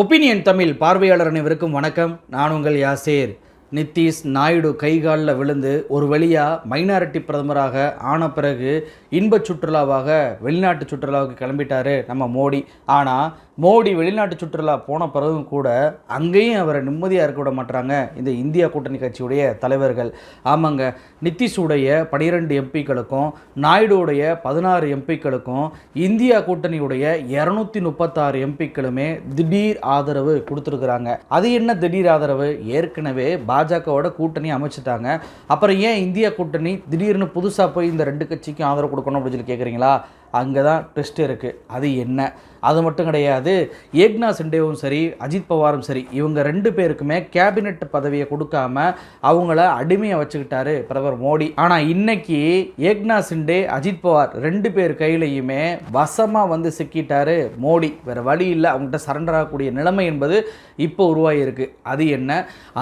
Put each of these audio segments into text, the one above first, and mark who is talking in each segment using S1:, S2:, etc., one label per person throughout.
S1: Opinion Tamil பார்வையாளர் அனைவருக்கும் வணக்கம். நான் உங்கள் யாசேர். நிதிஷ் நாயுடு கைகாலில் விழுந்து ஒரு வழியாக மைனாரிட்டி பிரதமராக ஆன பிறகு இன்ப சுற்றுலாவாக வெளிநாட்டு சுற்றுலாவுக்கு கிளம்பிட்டாரு நம்ம மோடி. ஆனால் மோடி வெளிநாட்டு சுற்றுலா போன பிறகும் கூட அங்கேயும் அவரை நிம்மதியாக இருக்க விட மாட்டாங்க இந்த இந்தியா கூட்டணி கட்சியுடைய தலைவர்கள். ஆமாங்க நிதிஷுடைய பனிரெண்டு எம்பிக்களுக்கும் நாயுடுவுடைய பதினாறு எம்பிக்களுக்கும் இந்தியா கூட்டணியுடைய இரநூத்தி முப்பத்தாறு எம்பிக்களுமே திடீர் ஆதரவு கொடுத்துருக்குறாங்க. அது என்ன திடீர் ஆதரவு? ஏற்கனவே பாஜகவோட கூட்டணி அமைச்சிட்டாங்க. அப்புறம் ஏன் இந்தியா கூட்டணி திடீர்னு புதுசாக போய் இந்த ரெண்டு கட்சிக்கும் ஆதரவு கொடுக்கணும் அப்படின்னு சொல்லி கேட்குறீங்களா அங்கே தான் ட்விஸ்ட் இருக்குது அது என்ன? அது மட்டும் கிடையாது ஏக்னா சிண்டேவும் சரி அஜித் பவாரும் சரி இவங்க ரெண்டு பேருக்குமே கேபினெட் பதவியை கொடுக்காம அவங்கள அடிமையை வச்சுக்கிட்டாரு பிரதமர் மோடி. ஆனால் இன்னைக்கு ஏக்னா சிண்டே அஜித் பவார் ரெண்டு பேர் கையிலையுமே வசமாக வந்து சிக்கிட்டாரு மோடி. வேறு வழி இல்லை. அவங்ககிட்ட சரண்டர் ஆகக்கூடிய நிலைமை என்பது இப்போ உருவாகியிருக்கு. அது என்ன?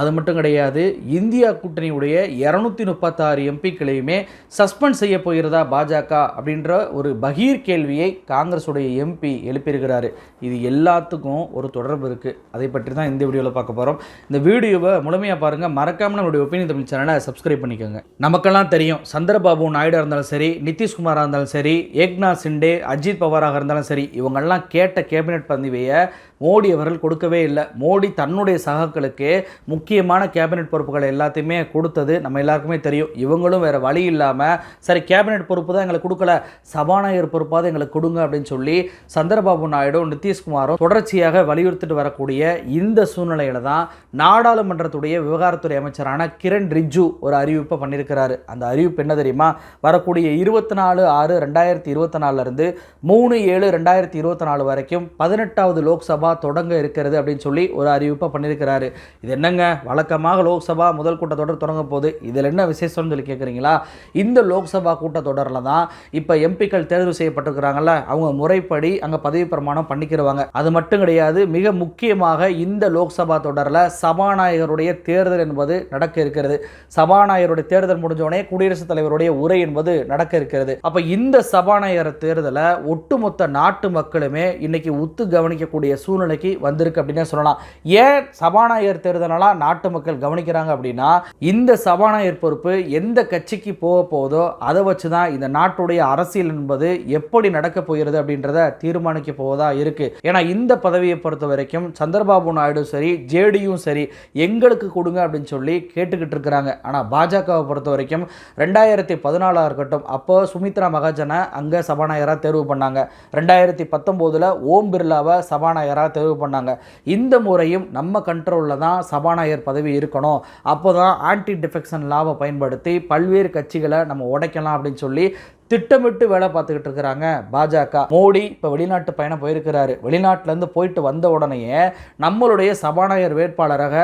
S1: அது மட்டும் கிடையாது இந்தியா கூட்டணியுடைய இரநூத்தி முப்பத்தாறு எம்பிக்களையுமே சஸ்பெண்ட் செய்ய போகிறதா பாஜக அப்படின்ற ஒரு பகீர் கேள்வியை காங்கிரஸுடைய எம்பி எழுப்பியிருக்கிறாரு. இது எல்லாத்துக்கும் ஒரு தொடர்பு இருக்குது அதை பற்றி தான் இந்த வீடியோவில் பார்க்க போகிறோம் இந்த வீடியோவை முழுமையாக பாருங்கள் மறக்காமல் நம்மளுடைய ஒப்பீனியன் தமிழ் சேனலை சப்ஸ்கிரைப் பண்ணிக்கோங்க. நமக்கெல்லாம் தெரியும். சந்திரபாபு நாயுடாக இருந்தாலும் சரி நிதிஷ்குமாராக இருந்தாலும் சரி ஏக்நாத் சிண்டே அஜித் பவாராக இருந்தாலும் சரி இவங்கெல்லாம் கேட்ட கேபினெட் பதவியை மோடி அவர்கள் கொடுக்கவே இல்லை. மோடி தன்னுடைய சகாக்களுக்கு முக்கியமான கேபினெட் பொறுப்புகள் எல்லாத்தையுமே கொடுத்தது நம்ம எல்லாருக்குமே தெரியும். இவங்களும் வேறு வழி இல்லாமல் சரி கேபினெட் பொறுப்பு தான் எங்களுக்கு கொடுக்கல. சபாநாயகர் பொறுப்பாவது எங்களுக்கு கொடுங்க அப்படின்னு சொல்லி சந்திரபாபு நாயுடு நிதிஷ்குமாரும் தொடர்ச்சியாக வலியுறுத்திட்டு வரக்கூடிய இந்த சூழ்நிலையில தான் நாடாளுமன்றத்துடைய விவகாரத்துறை அமைச்சரான கிரண் ரிஜு ஒரு அறிவிப்பை பண்ணியிருக்கிறாரு. அந்த அறிவிப்பு என்ன தெரியுமா? வரக்கூடிய இருபத்தி நாலு ஆறு ரெண்டாயிரத்தி இருபத்தி நாலுலேருந்து மூணு ஏழு ரெண்டாயிரத்தி இருபத்தி நாலு வரைக்கும் பதினெட்டாவது லோக்சபா தொடங்க இருக்கிறது அப்படின்னு சொல்லி ஒரு அறிவிப்பை பண்ணியிருக்கிறாரு. இது என்னங்க? வழக்கமாக லோக்சபா முதல் கூட்டத்தொடர் தொடங்க போகுது. இதில் என்ன விசேஷம்னு சொல்லி கேட்குறீங்களா? இந்த லோக்சபா கூட்டத்தொடரில் தான் இப்போ எம்பிக்கள் தேர்வு செய்யப்பட்டிருக்கிறாங்கல்ல அவங்க முறைப்படி அங்கே பதவி பிரமாணம் பண்ணிக்கிறவாங்க அது மட்டும் கிடையாது மிக முக்கியமாக இந்த லோக்சபா தொடரில் சபாநாயகருடைய தேர்தல் என்பது நடக்க இருக்கிறது. சபாநாயகருடைய தேர்தல் முடிஞ்சோடனே குடியரசுத் தலைவருடைய உரை என்பது நடக்க இருக்கிறது. அப்போ இந்த சபாநாயகர் தேர்தலை ஒட்டுமொத்த நாட்டு மக்களுமே இன்னைக்கு உத்து கவனிக்கக்கூடிய சூழ்நிலைக்கு வந்திருக்கு அப்படின்னே சொல்லலாம். ஏன் சபாநாயகர் தேர்தலெல்லாம் நாட்டு மக்கள் கவனிக்கிறாங்க அப்படின்னா இந்த சபாநாயகர் பொறுப்பு எந்த கட்சிக்கு போக போதோ அதை வச்சு தான் இந்த நாட்டுடைய அரசியல் என்பது எப்படி நடக்க போகிறது அப்படின்றத தீர்மானிக்க போவதா இருக்கு. ஏன்னா இந்த பதவியை பொறுத்த வரைக்கும் சந்திரபாபு நாயுடு சரி ஜேடியும் சரி எங்களுக்கு கொடுங்க அப்படின்னு சொல்லி கேட்டுக்கிட்டு இருக்கிறாங்க. ஆனால் பாஜகவை பொறுத்த வரைக்கும் ரெண்டாயிரத்தி பதினாலாக இருக்கட்டும் அப்போ சுமித்ரா மகாஜனை அங்கே சபாநாயகராக தேர்வு பண்ணாங்க. ரெண்டாயிரத்தி பத்தொம்போதில் ஓம் பிர்லாவை சபாநாயகராக தேர்வு பண்ணாங்க. இந்த முறையும் நம்ம கண்ட்ரோலில் தான் சபாநாயகர் பதவி இருக்கணும். அப்போ தான் ஆன்டி டிஃபெக்ஷன் லாவை பயன்படுத்தி பல்வேறு கட்சிகளை நம்ம உடைக்கலாம் அப்படின்னு சொல்லி திட்டமிட்டு வேலை பார்த்துக்கிட்டு இருக்கிறாங்க. பாஜக. மோடி இப்போ வெளிநாட்டு பயணம் போயிருக்கிறாரு. வெளிநாட்டிலேருந்து போயிட்டு வந்த உடனேயே நம்மளுடைய சபாநாயகர் வேட்பாளராக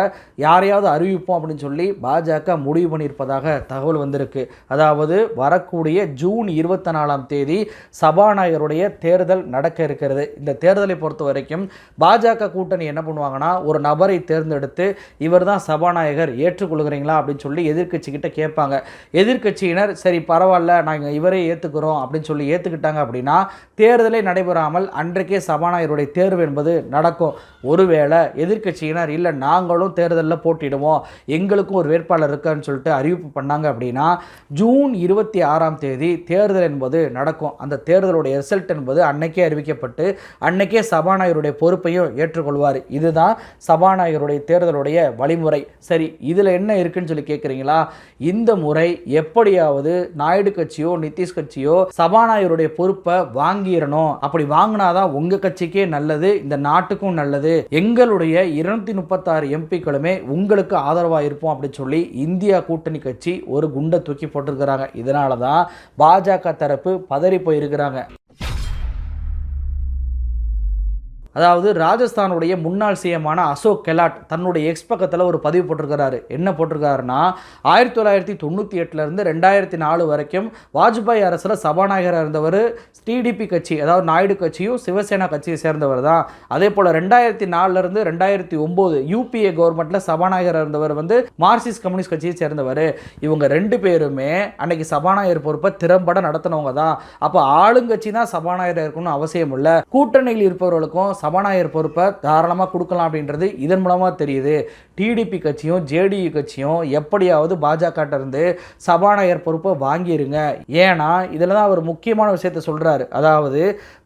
S1: யாரையாவது அறிவிப்போம் அப்படின்னு சொல்லி பாஜக முடிவு பண்ணியிருப்பதாக தகவல் வந்திருக்கு. அதாவது வரக்கூடிய ஜூன் இருபத்தி நாலாம் தேதி சபாநாயகருடைய தேர்தல் நடக்க இருக்கிறது. இந்த தேர்தலை பொறுத்த வரைக்கும் பாஜக கூட்டணி என்ன பண்ணுவாங்கன்னா ஒரு நபரை தேர்ந்தெடுத்து இவர் தான் சபாநாயகர் ஏற்றுக்கொள்கிறீங்களா அப்படின்னு சொல்லி எதிர்க்கட்சிக்கிட்ட கேட்பாங்க. எதிர்க்கட்சியினர் சரி பரவாயில்ல நாங்கள் இவரே ஏற்றுக்கிறோம் அப்படின்னு சொல்லி ஏற்றுக்கிட்டாங்க அப்படின்னா தேர்தலே நடைபெறாமல் அன்றைக்கே சபாநாயகருடைய தேர்வு என்பது நடக்கும். ஒருவேளை எதிர்க்கட்சியினர் இல்லை நாங்களும் தேர்தலில் போட்டிடுவோம் எங்களுக்கும் ஒரு வேட்பாளர் இருக்கான்னு சொல்லிட்டு அறிவிப்பு பண்ணாங்க அப்படின்னா ஜூன் இருபத்தி ஆறாம் தேதி தேர்தல் என்பது நடக்கும். அந்த தேர்தலுடைய ரிசல்ட் என்பது அன்னைக்கே அறிவிக்கப்பட்டு அன்னைக்கே சபாநாயகருடைய பொறுப்பையும் ஏற்றுக்கொள்வார். இதுதான் சபாநாயகருடைய தேர்தலுடைய வழிமுறை. சரி இதில் என்ன இருக்குன்னு சொல்லி கேட்குறீங்களா இந்த முறை எப்படியாவது நாயுடு கட்சியோ நிதிஷ் கட்சியோ சபாநாயகருடைய பொறுப்பை வாங்கிடணும். அப்படி வாங்கினாதான் உங்க கட்சிக்கே நல்லது இந்த நாட்டுக்கும் நல்லது. எங்களுடைய இருநூத்தி முப்பத்தாறு எம்பிக்களுமே உங்களுக்கு ஆதரவாக இருப்போம் அப்படின்னு சொல்லி இந்தியா கூட்டணி கட்சி ஒரு குண்டை தூக்கி போட்டிருக்கிறாங்க. இதனால தான் பாஜக தரப்பு பதறி போயிருக்கிறாங்க. அதாவது ராஜஸ்தானுடைய முன்னாள் சிஎமான அசோக் கெலாட் தன்னுடைய எக்ஸ் பக்கத்தில் ஒரு பதிவு போட்டிருக்கிறாரு. என்ன போட்டிருக்காருன்னா ஆயிரத்தி தொள்ளாயிரத்தி தொண்ணூற்றி எட்டுலேருந்து ரெண்டாயிரத்தி நாலு வரைக்கும் வாஜ்பாய் அரசில் சபாநாயகராக இருந்தவர் டிடிபி கட்சி அதாவது நாயுடு கட்சியும் சிவசேனா கட்சியை சேர்ந்தவர் தான். அதே போல் ரெண்டாயிரத்தி நாலுலேருந்து ரெண்டாயிரத்தி ஒம்பது யூபிஏ கவர்மெண்ட்டில் சபாநாயகராக இருந்தவர் வந்து மார்க்சிஸ்ட் கம்யூனிஸ்ட் கட்சியை சேர்ந்தவர். இவங்க ரெண்டு பேருமே அன்னைக்கு சபாநாயகர் பொறுப்பை திறம்பட நடத்தினவங்க தான். அப்போ ஆளுங்கட்சி தான் சபாநாயகர் இருக்கணும்னு அவசியம் இல்லை. கூட்டணியில் இருப்பவர்களுக்கும் சபாநாயகர் பொறுப்பை தாராளமாக கொடுக்கலாம் அப்படின்றது இதன் மூலமாக தெரியுது. டிடிபி கட்சியும் ஜேடியு கட்சியும் எப்படியாவது பாஜக இருந்து சபாநாயகர் பொறுப்பை வாங்கிருங்க. ஏன்னா இதில் தான் அவர் முக்கியமான விஷயத்த சொல்கிறாரு அதாவது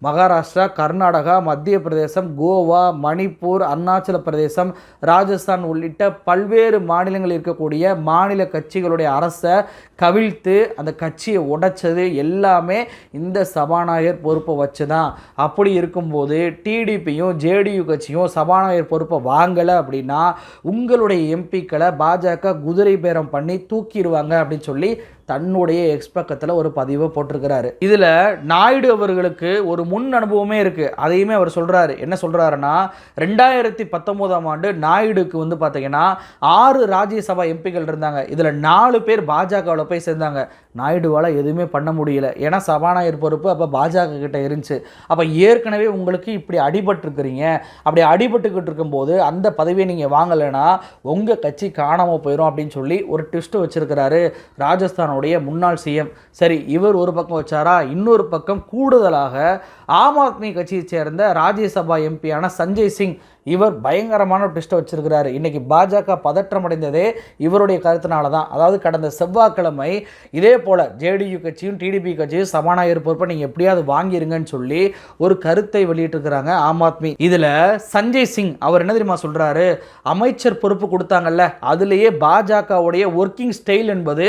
S1: மகாராஷ்டிரா கர்நாடகா மத்திய பிரதேசம் கோவா மணிப்பூர் அருணாச்சல பிரதேசம் ராஜஸ்தான் உள்ளிட்ட பல்வேறு மாநிலங்களில் இருக்கக்கூடிய மாநில கட்சிகளுடைய அரசை கவிழ்த்து அந்த கட்சியை உடைச்சது எல்லாமே இந்த சபாநாயகர் பொறுப்பை வச்சு தான் அப்படி இருக்கும்போது பிஜேபியும் ஜேடியு கட்சியும் சபாநாயகர் பொறுப்பை வாங்கலை அப்படின்னா உங்களுடைய எம்பிக்களை பாஜக குதிரை பேரம் பண்ணி தூக்கிடுவாங்க அப்படின்னு சொல்லி தன்னுடைய எக்ஸ் பக்கத்தில் ஒரு பதிவை போட்டிருக்கிறாரு. இதில் நாயுடு அவர்களுக்கு ஒரு முன் அனுபவமே இருக்குது அதையுமே அவர் சொல்கிறாரு என்ன சொல்கிறாருன்னா ரெண்டாயிரத்தி பத்தொம்போதாம் ஆண்டு நாயுடுக்கு வந்து பார்த்தீங்கன்னா ஆறு ராஜ்யசபா எம்பிக்கள் இருந்தாங்க. இதில் நாலு பேர் பாஜகவில் போய் சேர்ந்தாங்க. நாயுடுவால் எதுவுமே பண்ண முடியல. ஏன்னா சபாநாயகர் பொறுப்பு அப்போ பாஜக கிட்ட இருந்துச்சு. அப்போ ஏற்கனவே உங்களுக்கு இப்படி அடிபட்டிருக்கிறீங்க. அப்படி அடிபட்டுக்கிட்டு இருக்கும்போது அந்த பதவியை நீங்கள் வாங்கலைன்னா உங்கள் கட்சி காணாமல் போயிடும் அப்படின்னு சொல்லி ஒரு ட்விஸ்ட்டு வச்சிருக்கிறாரு ராஜஸ்தானோடைய முன்னாள் சிஎம் சரி இவர் ஒரு பக்கம் வச்சாரா? இன்னொரு பக்கம் கூடுதலாக ஆம் ஆத்மி கட்சியைச் சேர்ந்த ராஜ்யசபா எம்பியான சஞ்சய் சிங் இவர் பயங்கரமான ட்விஸ்ட்டை வச்சிருக்கிறாரு. இன்னைக்கு பாஜக பதற்றம் அடைந்ததே இவருடைய கருத்தினால தான் அதாவது கடந்த செவ்வாய்க்கிழமை இதே போல் ஜேடியு கட்சியும் டிடிபி கட்சியும் சமானாக இருப்பப்ப நீங்கள் எப்படியாவது வாங்கிருங்கன்னு சொல்லி ஒரு கருத்தை வெளியிட்டிருக்கிறாங்க ஆம் ஆத்மி. இதில் சஞ்சய் சிங் அவர் என்ன தெரியுமா சொல்கிறாரு அமைச்சர் பொறுப்பு கொடுத்தாங்கல்ல அதுலேயே பாஜகவுடைய ஒர்க்கிங் ஸ்டைல் என்பது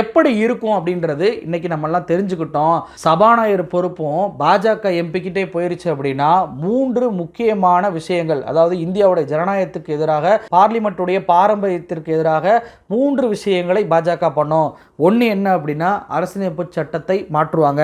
S1: எப்படி இருக்கும் அப்படின்றது இன்னைக்கு நம்மெல்லாம் தெரிஞ்சுக்கிட்டோம். சபாநாயகர் பொறுப்பும் பாஜக எம்பிக்கிட்டே போயிருச்சு அப்படின்னா மூன்று முக்கியமான விஷயங்கள் அதாவது இந்தியாவுடைய ஜனநாயகத்துக்கு எதிராக பார்லிமெண்ட்டுடைய பாரம்பரியத்திற்கு எதிராக மூன்று விஷயங்களை பாஜக பண்ணும். ஒன்று என்ன அப்படின்னா அரசியலமைப்பு சட்டத்தை மாற்றுவாங்க.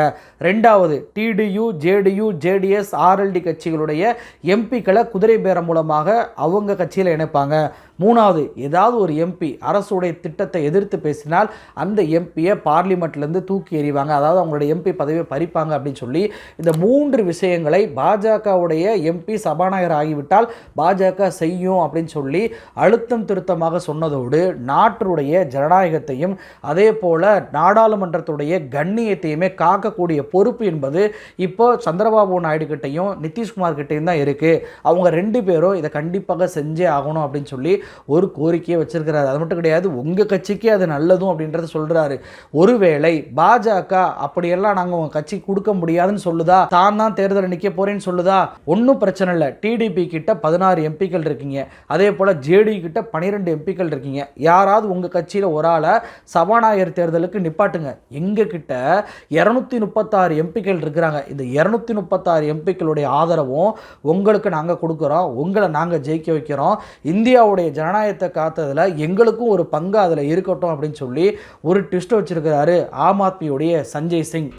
S1: ரெண்டாவது டிடியு ஜேடியு ஜேடிஎஸ் ஆர்எல்டி கட்சிகளுடைய எம்பிக்களை குதிரை பேரம் மூலமாக அவங்க கட்சியில் இணைப்பாங்க. மூணாவது ஏதாவது ஒரு எம்பி அரசுடைய திட்டத்தை எதிர்த்து பேசினால் அந்த எம்பியை பார்லிமெண்ட்லேருந்து தூக்கி எறிவாங்க. அதாவது அவங்களுடைய எம்பி பதவியை பறிப்பாங்க அப்படின்னு சொல்லி இந்த மூன்று விஷயங்களை பாஜகவுடைய எம்பி சபாநாயகர் ஆகிவிட்டால் பாஜக செய்யும் அப்படின்னு சொல்லி அழுத்தம் திருத்தமாக சொன்னதோடு நாட்டுடைய ஜனநாயகத்தையும் அதே போல் நாடாளுமன்றத்துடைய கண்ணியத்தையுமே காக்கக்கூடிய பொறுப்பு என்பது இப்போ சந்திரபாபு நாயுடு கிட்டையும் நிதிஷ்குமார் கிட்டையும் தான் இருக்குது அவங்க ரெண்டு பேரும் இதை கண்டிப்பாக செஞ்சே ஆகணும் அப்படின்னு சொல்லி ஒரு கோரிக்கையை வச்சிருக்கிறாரு. அது மட்டும் கிடையாது உங்கள் கட்சிக்கே அது நல்லதும் அப்படின்றத சொல்கிறாரு ஒருவேளை பாஜக அப்படியெல்லாம் நாங்கள் உங்கள் கட்சி கொடுக்க முடியாதுன்னு சொல்லுதா? தான் தான் தேர்தலில் நிற்க போகிறேன்னு சொல்லுதா? ஒன்றும் பிரச்சனை இல்லை. டிடிபி கிட்ட பதினாறு எம்பிக்கள் இருக்கீங்க. அதே போல் ஜேடி கிட்ட பன்னிரெண்டு எம்பிக்கள் இருக்கீங்க. யாராவது உங்கள் கட்சியில் ஒரு ஆளை சபாநாயகர் தேர்தலுக்கு நிப்பாட்டுங்க. எங்கள் கிட்ட இரநூத்தி முப்பத்தாறு எம்பிக்கள் இருக்கிறாங்க. இந்த இரநூத்தி முப்பத்தாறு எம்பிக்களுடைய ஆதரவும் உங்களுக்கு நாங்கள் கொடுக்குறோம். உங்களை நாங்கள் ஜெயிக்க வைக்கிறோம். இந்தியாவுடைய ஜனநாயகத்தை காத்ததில் எங்களுக்கும் ஒரு பங்கு அதில் இருக்கட்டும் அப்படின்னு சொல்லி ஒரு ட்விஸ்ட் வச்சிருக்கிறாரு ஆம் ஆத்மியுடைய சஞ்சய் சிங்.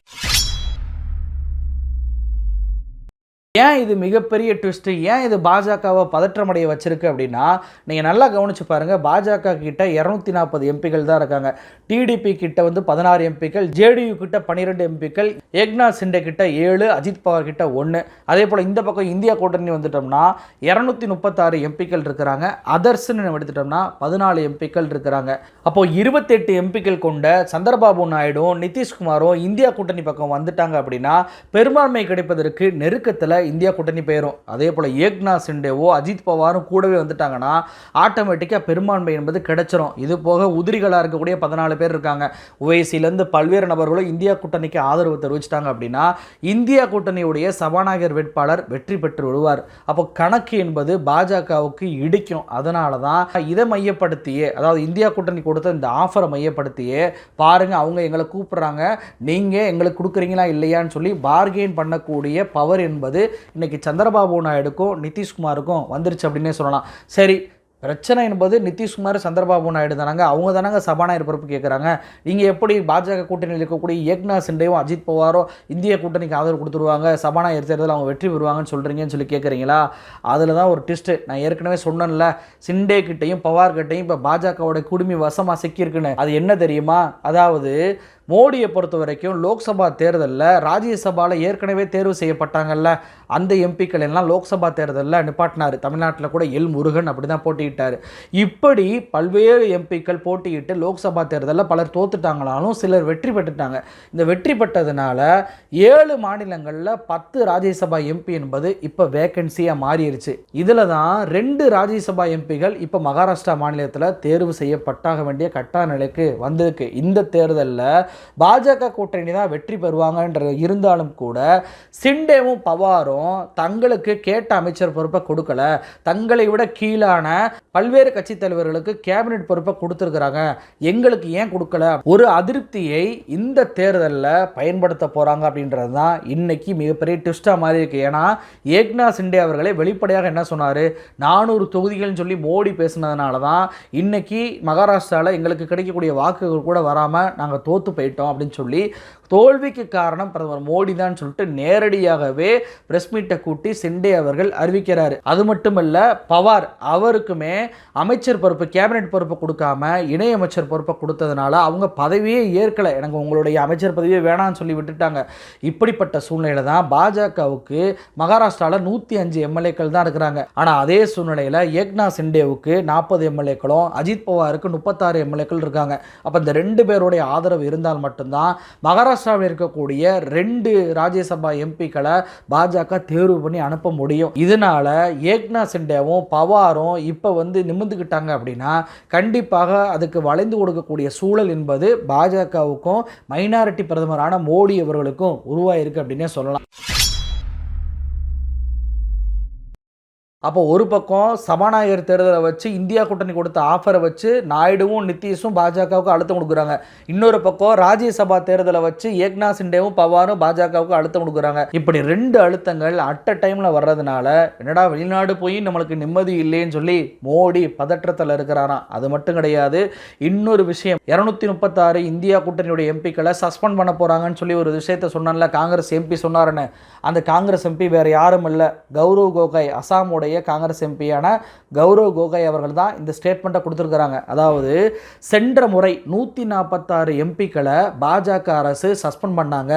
S1: ஏன் இது மிகப்பெரிய ட்விஸ்ட்டு ஏன் இது பாஜகவை பதற்றமடைய வச்சிருக்கு அப்படின்னா நீங்கள் நல்லா கவனிச்சு பாருங்கள் பாஜக கிட்ட இரநூத்தி நாற்பது எம்பிக்கள் தான் இருக்காங்க. டிடிபி கிட்ட வந்து பதினாறு எம்பிக்கள் ஜேடியு கிட்ட பன்னிரெண்டு எம்பிக்கள் ஏக்நாத் சிண்டே கிட்ட ஏழு அஜித் பவார் கிட்ட ஒன்று அதே போல் இந்த பக்கம் இந்தியா கூட்டணி வந்துட்டோம்னா இரநூத்தி முப்பத்தாறு எம்பிக்கள் இருக்கிறாங்க. அதர்ஸ்ன்னு நம்ம எடுத்துட்டோம்னா பதினாலு எம்பிக்கள் இருக்கிறாங்க. அப்போது இருபத்தெட்டு எம்பிக்கள் கொண்ட சந்திரபாபு நாயுடும் நிதிஷ்குமாரும் இந்தியா கூட்டணி பக்கம் வந்துட்டாங்க அப்படின்னா பெரும்பான்மை கிடைப்பதற்கு நெருக்கத்தில் இந்தியா கூட்டணி பெயரும். அதே போல் ஏக்நாத் சிண்டேவோ அஜித் பவாரும் கூடவே வந்துட்டாங்கன்னா ஆட்டோமேட்டிக்காக பெரும்பான்மை என்பது கிடைச்சிரும். இது போக உதிரிகளாக இருக்கக்கூடிய பதினாலு பேர் இருக்காங்க. உவைசிலேருந்து பல்வேறு நபர்களும் இந்தியா கூட்டணிக்கு ஆதரவு தெரிவிச்சிட்டாங்க அப்படின்னா இந்தியா கூட்டணியுடைய சபாநாயகர் வேட்பாளர் வெற்றி பெற்று விடுவார். அப்போ கணக்கு என்பது பாஜகவுக்கு இடிக்கும். அதனால தான் இதை மையப்படுத்தியே அதாவது இந்தியா கூட்டணி கொடுத்த இந்த ஆஃபரை மையப்படுத்தியே பாருங்கள் அவங்க எங்களை கூப்பிட்றாங்க. நீங்கள் எங்களுக்கு கொடுக்குறீங்களா இல்லையான்னு சொல்லி பார்கெயின் பண்ணக்கூடிய பவர் என்பது இன்னைக்கு சந்திரபாபு நாயுடுக்கும் நிதிஷ்குமாருக்கும் வந்துருச்சு அப்படின்னே சொல்லலாம். சரி பிரச்சனை என்பது நிதிஷ்குமார் சந்திரபாபு நாயுடு தானாங்க. அவங்க தானாங்க சபாநாயகர் பொறுப்பு கேட்குறாங்க நீங்கள் எப்படி பாஜக கூட்டணியில் இருக்கக்கூடிய ஏக்நாத் சிண்டேவும் அஜித் பவாரோ இந்திய கூட்டணிக்கு ஆதரவு கொடுத்துருவாங்க. சபாநாயகர் தேர்தலில் அவங்க வெற்றி பெறுவாங்கன்னு சொல்கிறீங்கன்னு சொல்லி கேட்குறீங்களா அதில் தான் ஒரு ட்விஸ்ட்டு நான் ஏற்கனவே சொன்னேன்ல சிண்டே கிட்டையும் பவார் கிட்டையும் இப்போ பாஜகவோட குடுமி வசமாக சிக்கியிருக்குன்னு. அது என்ன தெரியுமா? அதாவது மோடியை பொறுத்த வரைக்கும் லோக்சபா தேர்தலில் ராஜ்யசபாவில் ஏற்கனவே தேர்வு செய்யப்பட்டாங்கல்ல அந்த எம்பிக்கள் எல்லாம் லோக்சபா தேர்தலில் நிப்பாட்டினார். தமிழ்நாட்டில் கூட எல் முருகன் அப்படி தான் போட்டியிட்டார். இப்படி பல்வேறு எம்பிக்கள் போட்டியிட்டு லோக்சபா தேர்தலில் பலர் தோத்துட்டாங்களாலும் சிலர் வெற்றி பெற்றுட்டாங்க. இந்த வெற்றி பெற்றதுனால ஏழு மாநிலங்களில் பத்து ராஜ்யசபா எம்பி என்பது இப்போ வேக்கன்சியாக மாறிடுச்சு இதில் தான் ரெண்டு ராஜ்யசபா எம்பிகள் இப்போ மகாராஷ்டிரா மாநிலத்தில் தேர்வு செய்யப்பட்டாக வேண்டிய கட்டாய நிலைக்கு வந்திருக்கு. இந்த தேர்தலில் பாஜக கூட்டணி தான் வெற்றி பெறுவாங்கன்ற இருந்தாலும் கூட சிண்டேவும் பவாரும் தங்களுக்கு கேட்ட அமைச்சர் பொறுப்பை கொடுக்கல. தங்களை விட கீழான பல்வேறு கட்சி தலைவர்களுக்கு கேபினெட் பொறுப்பை கொடுத்துருக்குறாங்க. எங்களுக்கு ஏன் கொடுக்கல? ஒரு அதிருப்தியை இந்த தேர்தலில் பயன்படுத்த போகிறாங்க அப்படின்றது தான் இன்னைக்கு மிகப்பெரிய ட்விஸ்ட்டாக மாறி இருக்கு. ஏன்னா ஏக்னா சிண்டே அவர்களே வெளிப்படையாக என்ன சொன்னார்? நானூறு தொகுதிகள்னு சொல்லி மோடி பேசுனதுனால தான் இன்னைக்கு மகாராஷ்டிராவில் எங்களுக்கு கிடைக்கக்கூடிய வாக்குகள் கூட வராமல் நாங்கள் தோற்று போயிட்டோம் அப்படின்னு சொல்லி தோல்விக்கு காரணம் பிரதமர் மோடி தான் சொல்லிட்டு நேரடியாகவே பிரஸ் மீட்டை கூட்டி சிண்டே அவர்கள் அறிவிக்கிறார். அது மட்டுமல்ல பவார் அவருக்குமே அமைச்சர் பொறுப்பு கேபினெட் பொறுப்பு கொடுக்காம இணையமைச்சர் பொறுப்பை கொடுத்ததுனால அவங்க பதவியே ஏற்கலை. எனக்கு உங்களுடைய அமைச்சர் பதவியே வேணாம்னு சொல்லி விட்டுட்டாங்க. இப்படிப்பட்ட சூழ்நிலை தான் பாஜகவுக்கு மகாராஷ்டிராவில் நூற்றி அஞ்சு எம்எல்ஏக்கள் தான் இருக்கிறாங்க. ஆனால் அதே சூழ்நிலையில் ஏக்நாத் சிண்டேவுக்கு நாற்பது எம்எல்ஏக்களும் அஜித் பவாருக்கு முப்பத்தாறு எம்எல்ஏக்கள் இருக்காங்க. அப்போ இந்த ரெண்டு பேருடைய ஆதரவு இருந்தால் மட்டும்தான் மகாராஷ்டிராவில் இருக்கக்கூடிய ரெண்டு ராஜ்யசபா எம்பிக்களை பாஜக தேர்வு பண்ணி அனுப்ப முடியும். இதனால ஏக்னா சிண்டேவும் பவாரும் இப்போ வந்து நிமிர்ந்துக்கிட்டாங்க அப்படின்னா கண்டிப்பாக அதுக்கு வளைந்து கொடுக்கக்கூடிய சூழல் என்பது பாஜகவுக்கும் மைனாரிட்டி பிரதமரான மோடி அவர்களுக்கும் உருவாயிருக்கு அப்படின்னே சொல்லலாம். அப்போ ஒரு பக்கம் சபாநாயகர் தேர்தலை வச்சு இந்தியா கூட்டணி கொடுத்த ஆஃபரை வச்சு நாயுடுவும் நிதிஷும் பாஜகவுக்கு அழுத்தம் கொடுக்குறாங்க. இன்னொரு பக்கம் ராஜ்யசபா தேர்தலை வச்சு ஏக்நாத் சிண்டேவும் பவாரும் பாஜகவுக்கு அழுத்தம் கொடுக்குறாங்க. இப்படி ரெண்டு அழுத்தங்கள் அட் அ டைமில் வர்றதுனால என்னடா வெளிநாடு போய் நம்மளுக்கு நிம்மதி இல்லைன்னு சொல்லி மோடி பதற்றத்தில் இருக்கிறாராம். அது மட்டும் கிடையாது. இன்னொரு விஷயம் இரநூத்தி முப்பத்தாறு இந்தியா கூட்டணியுடைய எம்பிக்களை சஸ்பெண்ட் பண்ண போகிறாங்கன்னு சொல்லி ஒரு விஷயத்த சொன்னான்ல காங்கிரஸ் எம்பி சொன்னாருன்னு. அந்த காங்கிரஸ் எம்பி வேறு யாரும் இல்லை. கௌரவ் கோகாய் அசாமோட அசாமுடைய காங்கிரஸ் எம்பியான கௌரவ் கோகாய் அவர்கள் தான் இந்த ஸ்டேட்மெண்ட்டை கொடுத்துருக்குறாங்க. அதாவது சென்ற முறை நூற்றி நாற்பத்தாறு எம்பிக்களை பாஜக அரசு சஸ்பெண்ட் பண்ணாங்க.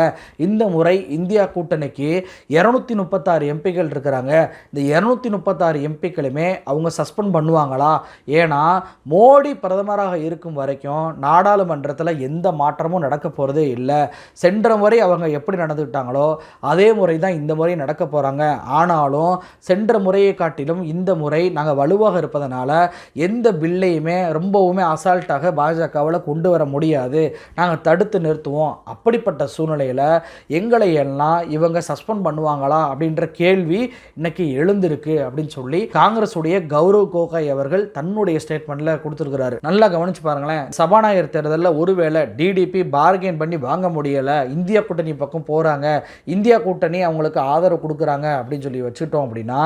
S1: இந்த முறை இந்தியா கூட்டணிக்கு இரநூத்தி முப்பத்தாறு எம்பிக்கள் இருக்கிறாங்க. இந்த இரநூத்தி முப்பத்தாறு எம்பிக்களுமே அவங்க சஸ்பெண்ட் பண்ணுவாங்களா? ஏன்னா மோடி பிரதமராக இருக்கும் வரைக்கும் நாடாளுமன்றத்தில் எந்த மாற்றமும் நடக்க போகிறதே இல்லை. சென்ற முறை அவங்க எப்படி நடந்துக்கிட்டாங்களோ அதே முறை தான் இந்த முறை நடக்க போகிறாங்க ஆனாலும் சென்ற முறையை காட்டிலும் இந்த முறை நாங்கள் வலுவாக இருப்பதனால எந்த பில்லையுமே ரொம்பவுமே அசால்ட்டாக பாஜகவில் கொண்டு வர முடியாது. நாங்கள் தடுத்து நிறுத்துவோம். அப்படிப்பட்ட சூழ்நிலையில் எங்களை எல்லாம் இவங்க சஸ்பெண்ட் பண்ணுவாங்களா அப்படின்ற கேள்வி இன்னைக்கு எழுந்திருக்கு அப்படின்னு சொல்லி காங்கிரஸுடைய கௌரவ் கோகாய் அவர்கள் தன்னுடைய ஸ்டேட்மெண்ட்டில் கொடுத்துருக்கிறாரு. நல்லா கவனிச்சு பாருங்களேன். சபாநாயகர் தேர்தலில் ஒருவேளை டிடிபி பார்கெயின் பண்ணி வாங்க முடியலை இந்தியா கூட்டணி பக்கம் போகிறாங்க இந்தியா கூட்டணி அவங்களுக்கு ஆதரவு கொடுக்குறாங்க அப்படின்னு சொல்லி வச்சுட்டோம் அப்படின்னா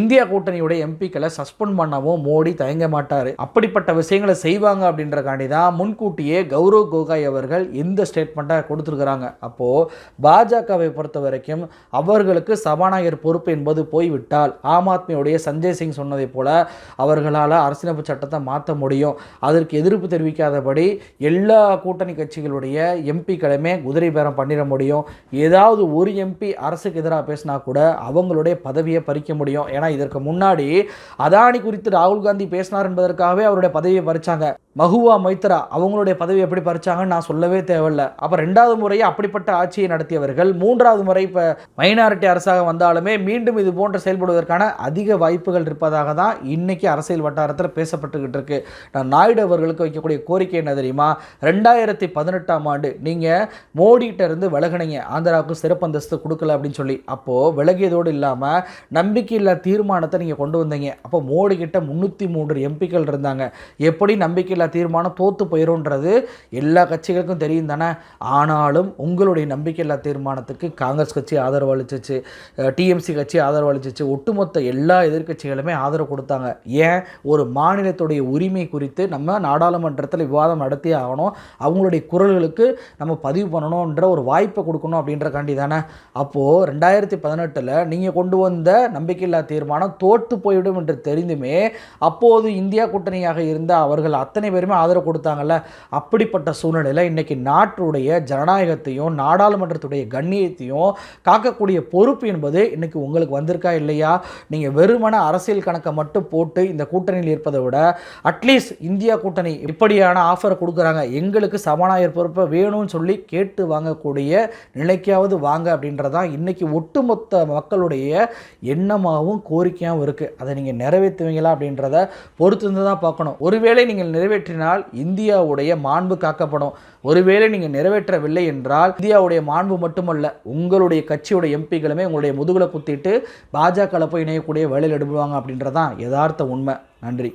S1: இந்தியா கூட்டணியுடைய எம்பிக்களை சஸ்பெண்ட் பண்ணவும் மோடி தயங்க மாட்டார். அப்படிப்பட்ட விஷயங்களை செய்வாங்க அப்படின்றக்காண்டி தான் முன்கூட்டியே கௌரவ் கோகாய் அவர்கள் இந்த ஸ்டேட்மெண்ட்டை கொடுத்துருக்குறாங்க. அப்போது பாஜகவை பொறுத்த வரைக்கும் அவர்களுக்கு சபாநாயகர் பொறுப்பு என்பது போய்விட்டால் ஆம் ஆத்மியுடைய சஞ்சய் சிங் சொன்னதை போல அவர்களால் அரசியலமைப்பு சட்டத்தை மாற்ற முடியும். அதற்கு எதிர்ப்பு தெரிவிக்காதபடி எல்லா கூட்டணி கட்சிகளுடைய எம்பிக்களுமே குதிரை பேரம் பண்ணிட முடியும். ஏதாவது ஒரு எம்பி அரசுக்கு எதிராக பேசினா கூட அவங்களுடைய பதவியை பறிக்க முடியும். ஏன்னா இதற்கு முன்னாடி அதானி குறித்து ராகுல் காந்தி பேசினார் என்பதற்காகவே அவருடைய பதவியை பறிச்சாங்க. மகுவா மைத்ரா அவங்களுடைய பதவி எப்படி பறிச்சாங்கன்னு நான் சொல்லவே தேவையில்ல. அப்போ ரெண்டாவது முறையை அப்படிப்பட்ட ஆட்சியை நடத்தியவர்கள் மூன்றாவது முறை இப்போ மைனாரிட்டி அரசாக வந்தாலுமே மீண்டும் இது போன்ற செயல்படுவதற்கான அதிக வாய்ப்புகள் இருப்பதாக தான் இன்னைக்கு அரசியல் வட்டாரத்தில் பேசப்பட்டுக்கிட்டு இருக்கு. நான் நாயுடு அவர்களுக்கு வைக்கக்கூடிய கோரிக்கை என்ன தெரியுமா? ரெண்டாயிரத்தி பதினெட்டாம் ஆண்டு நீங்கள் மோடிகிட்ட இருந்து விலகினீங்க. ஆந்திராவுக்கு சிறப்பு அந்தஸ்து கொடுக்கல அப்படின்னு சொல்லி. அப்போது விலகியதோடு இல்லாமல் நம்பிக்கையில்லா தீர்மானம் தீர்மானத்தை நீங்கள் கொண்டு வந்தீங்க. அப்போ மோடி கிட்ட முந்நூற்றி மூன்று எம்பிக்கள் இருந்தாங்க. எப்படி நம்பிக்கையில்லா தீர்மானம் தோற்று போயிரும்ன்றது எல்லா கட்சிகளுக்கும் தெரியும் தானே. ஆனாலும் உங்களுடைய நம்பிக்கையில்லா தீர்மானத்துக்கு காங்கிரஸ் கட்சி ஆதரவு அளிச்சிச்சு. டிஎம்சி கட்சி ஆதரவு அளிச்சிச்சு. ஒட்டுமொத்த எல்லா எதிர்க்கட்சிகளுமே ஆதரவு கொடுத்தாங்க. ஏன்? ஒரு மாநிலத்துடைய உரிமை குறித்து நம்ம நாடாளுமன்றத்தில் விவாதம் நடத்தி ஆகணும். அவங்களுடைய குரல்களுக்கு நம்ம பதிவு பண்ணணுன்ற ஒரு வாய்ப்பை கொடுக்கணும் அப்படின்றக்காண்டி தானே. அப்போது ரெண்டாயிரத்தி பதினெட்டில் நீங்கள் கொண்டு வந்த நம்பிக்கையில்லா தீர்மானம் தீர்மானம் தோற்று போய்விடும் என்று தெரிந்துமே அப்போது இந்தியா கூட்டணியாக இருந்த அவர்கள் அத்தனை பேருமே ஆதரவு கொடுத்தாங்கல்ல. அப்படிப்பட்ட சூழ்நிலையில் இன்றைக்கி நாட்டுடைய ஜனநாயகத்தையும் நாடாளுமன்றத்துடைய கண்ணியத்தையும் காக்கக்கூடிய பொறுப்பு என்பது இன்றைக்கி உங்களுக்கு வந்திருக்கா இல்லையா? நீங்கள் வெறுமன அரசியல் கணக்கை மட்டும் போட்டு இந்த கூட்டணியில் இருப்பதை விட அட்லீஸ்ட் இந்தியா கூட்டணி இப்படியான ஆஃபர் கொடுக்குறாங்க. எங்களுக்கு சபாநாயகர் பொறுப்பை வேணும்னு சொல்லி கேட்டு வாங்கக்கூடிய நிலைக்காவது வாங்க அப்படின்றதான் இன்றைக்கி ஒட்டுமொத்த மக்களுடைய எண்ணமாகவும் கோரிக்கை கோரிக்கையாகவும் இருக்குது அதை நீங்கள் நிறைவேற்றுவீங்களா அப்படின்றத பொறுத்து இருந்து தான் பார்க்கணும். ஒருவேளை நீங்கள் நிறைவேற்றினால் இந்தியாவுடைய மாண்பு காக்கப்படும். ஒருவேளை நீங்கள் நிறைவேற்றவில்லை என்றால் இந்தியாவுடைய மாண்பு மட்டுமல்ல உங்களுடைய கட்சியுடைய எம்பிகளுமே உங்களுடைய முதுகில் குத்திட்டு பாஜகவில் போய் இணையக்கூடிய வேலையில் எடுப்படுவாங்க அப்படின்றதான் யதார்த்த உண்மை. நன்றி.